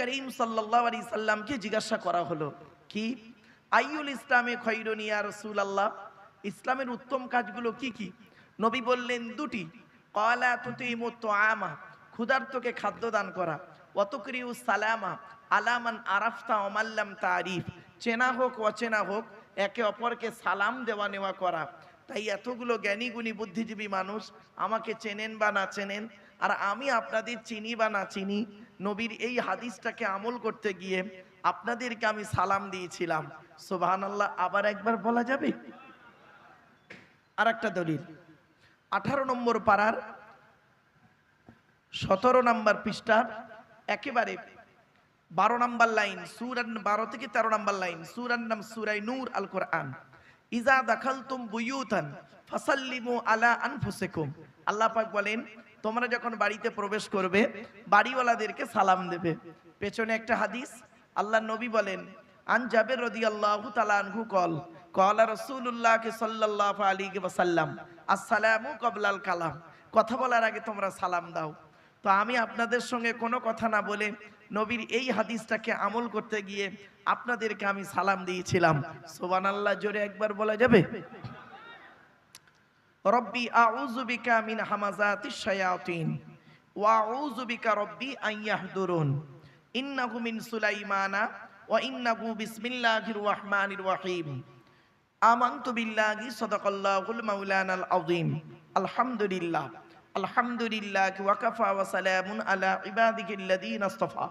করিম সাল্লাহ সাল্লামকে জিজ্ঞাসা করা হলো, কি? আইউল ইসলামে খৈরনিয়া রসুল আল্লাহ ইসলামের উত্তম কাজগুলো কি কি? নবী বললেন, দুটি। কলা তুতিমু আমা ক্ষুধার্তকে খাদ্য দান করা। অতক্রিউ সালামা আলামান আরাফতা অমাল্লাম তারিফ। চেনা হোক, অচেনা হোক, একে অপরকে সালাম দেওয়া নেওয়া করা। তাই এতগুলো জ্ঞানী গুণী বুদ্ধিজীবী মানুষ আমাকে চেনেন বা না চেনেন আর আমি আপনাদের চিনি বা না চিনি, নবীর এই হাদিসটাকে আমল করতে গিয়ে আপনাদেরকে আমি সালাম দিয়েছিলাম। সোবাহান আল্লাহ আবার একবার বলা যাবে? আর একটা দলিল। আঠারো নম্বর পাড়ার সতেরো নম্বর পৃষ্ঠার একেবারে বারো নম্বর লাইন, সুরান বারো থেকে তেরো নম্বর লাইন, সুরান নাম সুরাই নূর আল কোরআন ইজা দাখালতুম বুয়ুতান ফাসাল্লিমু আলা আনফুসিকুম। আল্লাহ পাক বলেন, তোমরা যখন বাড়িতে প্রবেশ করবে, বাড়িওয়ালাদেরকে সালাম দেবে। পেছনে একটা হাদিস আল্লাহ নবী বলেন, আন জাবের রাদিয়াল্লাহু তাআলা আনহু কল, কলা রাসূলুল্লাহ সাল্লাল্লাহু আলাইহি ওয়াসাল্লাম, আসসালামু ক্বাবলাল কালাম, কথা বলার আগে তোমরা সালাম দাও। তো আমি আপনাদের সঙ্গে কোনো কথা না বলে নবীর এই হাদিসটাকে আমল করতে গিয়ে আপনাদেরকে আমি সালাম দিয়েছিলাম। সোবান আল্লাহ জোরে একবার বলা যাবে? রব্বি আউযু বিকা মিন হামাজাতিশ শায়াতিন, ওয়া আউযুবিকা রব্বি আন ইয়াহদুরুন, ইন্নাহু মিন সুলাইমানা, ওয়া ইন্নাহু বিসমিল্লাহির রহমানির রহিম। আমানতু বিল্লাহি সাদাকাল্লাহুল মাওলানাল আযীম। আলহামদুলিল্লাহ। আলহামদুলিল্লাহ ওয়া কাফা ওয়া সালামুন আলা ইবাদিহিল্লাযীনা ইসতাফা